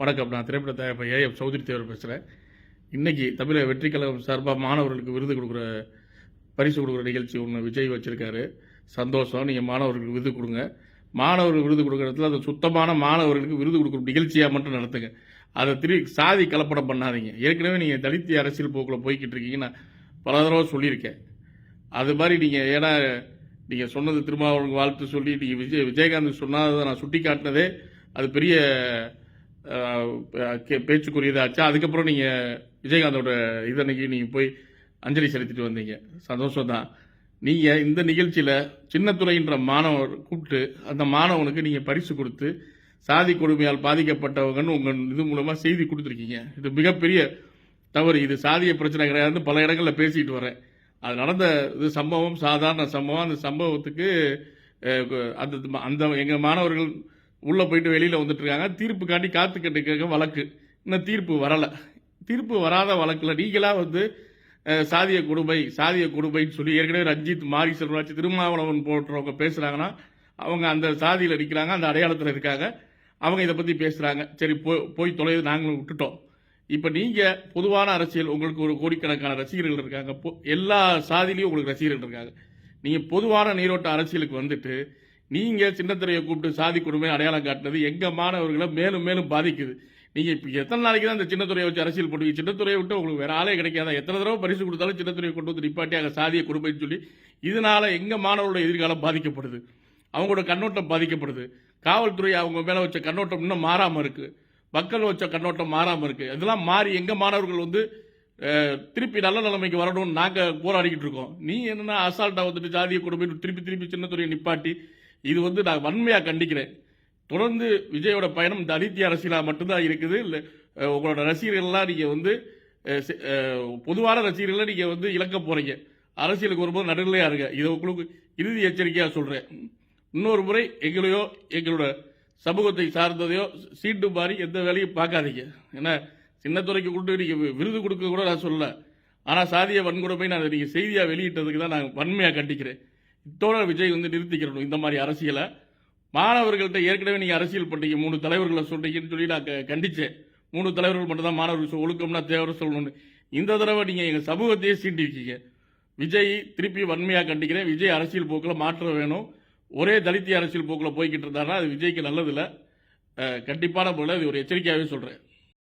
வணக்கம். நான் திரைப்பட தயாரிப்பு ஏஎஃப் சௌத்ரி தேவர் பேசுகிறேன் இன்றைக்கி தமிழக வெற்றி கழகம் சார்பாக மாணவர்களுக்கு விருது கொடுக்குற பரிசு கொடுக்குற நிகழ்ச்சி ஒன்று விஜய் வச்சுருக்காரு. சந்தோஷம். நீங்கள் மாணவர்களுக்கு விருது கொடுங்க. மாணவர்கள் விருது கொடுக்குற இடத்துல அது சுத்தமான மாணவர்களுக்கு விருது கொடுக்குற நிகழ்ச்சியாக மட்டும் நடத்துங்க. அதை திரு சாதி கலப்படம் பண்ணாதீங்க. ஏற்கனவே நீங்கள் தலித்திய அரசியல் போக்கில் போய்கிட்டு இருக்கீங்க நான் பல தடவை சொல்லியிருக்கேன். அது மாதிரி நீங்கள் ஏன்னா நீங்கள் சொன்னது திருமாவளவனுக்கு வாழ்த்து சொல்லி நீங்கள் விஜய் விஜயகாந்த் சொன்னதை நான் சுட்டி காட்டினதே அது பெரிய பேச்சுக்குரியதாச்சு? அதுக்கப்புறம் நீங்கள் விஜயகாந்தோட இதன்னைக்கு நீங்கள் போய் அஞ்சலி செலுத்திட்டு வந்தீங்க. சந்தோஷம் தான் நீங்கள் இந்த நிகழ்ச்சியில் சின்னத்துறைன்ற மாணவர் கூப்பிட்டு அந்த மாணவனுக்கு நீங்கள் பரிசு கொடுத்து சாதி கொடுமையால் பாதிக்கப்பட்டவங்கன்னு உங்கள் இது மூலமாக செய்தி கொடுத்துருக்கீங்க. இது மிகப்பெரிய தவறு. இது சாதிய பிரச்சனை கிடையாது பல இடங்களில் பேசிட்டு வரேன். அது நடந்த இது சம்பவம் சாதாரண சம்பவம். அந்த சம்பவத்துக்கு அந்த அந்த எங்கள் மாணவர்கள் உள்ளே போயிட்டு வெளியில் வந்துட்டு இருக்காங்க தீர்ப்பு காட்டி காத்துக்கிட்டு இருக்க வழக்கு. இன்னும் தீர்ப்பு வரலை. தீர்ப்பு வராத வழக்கில் நீங்களாக வந்து சாதிய கொடுமை சாதிய கொடுமைன்னு சொல்லி ஏற்கனவே ரஞ்சித் மாரி செல்வராஜ் திருமாவளவன் போன்றவங்க பேசுகிறாங்கன்னா அவங்க அந்த சாதியில் இருக்கிறாங்க அந்த அடையாளத்தில் இருக்காங்க. அவங்க இதை பற்றி பேசுகிறாங்க சரி போய் போய் தொலைவு நாங்களும் விட்டுட்டோம். இப்போ நீங்கள் பொதுவான அரசியல் உங்களுக்கு ஒரு கோடிக்கணக்கான ரசிகர்கள் இருக்காங்க. எல்லா சாதியிலையும் உங்களுக்கு ரசிகர்கள் இருக்காங்க. நீங்கள் பொதுவான நீரோட்ட அரசியலுக்கு வந்துட்டு நீங்கள் சின்னத்திரையை கூப்பிட்டு சாதி கொடுமை அடையாளம் காட்டினது எங்கள் மாணவர்களை மேலும் மேலும் பாதிக்குது. நீங்கள் இப்போ எத்தனை நாளைக்கு தான் இந்த சின்னத்துறையை வச்சு அரசியல் பண்ணுவீங்க? சின்னத்துறையை விட்டு உங்களுக்கு வேற ஆளே கிடைக்காதா? எத்தனை தடவை பரிசு கொடுத்தாலும் சின்னத்துறையை கொண்டு வந்து நிப்பாட்டியாக அங்கே சாதிய கொடுமைன்னு சொல்லி இதனால எங்கள் மாணவர்களோட எதிர்காலம் பாதிக்கப்படுது. அவங்களோட கண்ணோட்டம் பாதிக்கப்படுது. காவல்துறை அவங்க மேலே வச்ச கண்ணோட்டம் இன்னும் மாறாமல் இருக்குது மக்கள் வச்ச கண்ணோட்டம் மாறாமல் இருக்குது இதெல்லாம் மாறி எங்கள் மாணவர்கள் வந்து திருப்பி நல்ல நிலைமைக்கு வரணும்னு நாங்கள் போராடிக்கிட்டு இருக்கோம். நீ என்னென்னா அசால்ட்டாக வந்துட்டு ஜாதிய கொடுமை திருப்பி திருப்பி சின்னத்துறையை நிப்பாட்டி இது வந்து நான் வன்மையாக கண்டிக்கிறேன். தொடர்ந்து விஜயோட பயணம் இந்த அதித்திய அரசியலாக மட்டும்தான் இருக்குது. இல்லை உங்களோட ரசிகர்கள்லாம் நீங்கள் வந்து பொதுவான ரசிகர்களை நீங்கள் வந்து இழக்க போகிறீங்க அரசியலுக்கு வரும்போது நடுநிலையாக இருங்க. இதை உங்களுக்கு இறுதி எச்சரிக்கையாக சொல்கிறேன் இன்னொரு முறை எங்களையோ எங்களோட சமூகத்தை சார்ந்ததையோ சீட்டு மாறி எந்த வேலையும் பார்க்காதீங்க. ஏன்னா சின்னத்துறைக்கு கொண்டு நீங்கள் விருது கொடுக்க கூட நான் சொல்லலை. ஆனால் சாதிய வன்கொடுமை நான் அதை நீங்கள் செய்தியாக வெளியிட்டதுக்கு தான் நான் வன்மையாக கண்டிக்கிறேன். இத்தோட விஜய் வந்து நிறுத்திக்கிறணும் இந்த மாதிரி அரசியலை. மாணவர்கள்ட்ட ஏற்கனவே நீங்கள் அரசியல் பண்ணுறீங்க மூணு தலைவர்களை சொல்கிறீங்கன்னு சொல்லி நான் கண்டித்தேன் மூணு தலைவர்கள் மட்டும் தான் மாணவர்கள் ஒழுக்கம்னா தேவை சொல்லணும்னு. இந்த தடவை நீங்கள் எங்கள் சமூகத்தையே சீண்டி சீண்டிருக்கீங்க. விஜய் திருப்பி வன்மையாக கண்டிக்கிறேன். விஜய் அரசியல் போக்கில் மாற்றம் வேணும். ஒரே தலித்திய அரசியல் போக்கில் போய்கிட்டு இருந்தாருன்னா அது விஜய்க்கு நல்லதில்லை. கண்டிப்பான போல இது ஒரு எச்சரிக்கையாகவே சொல்கிறேன்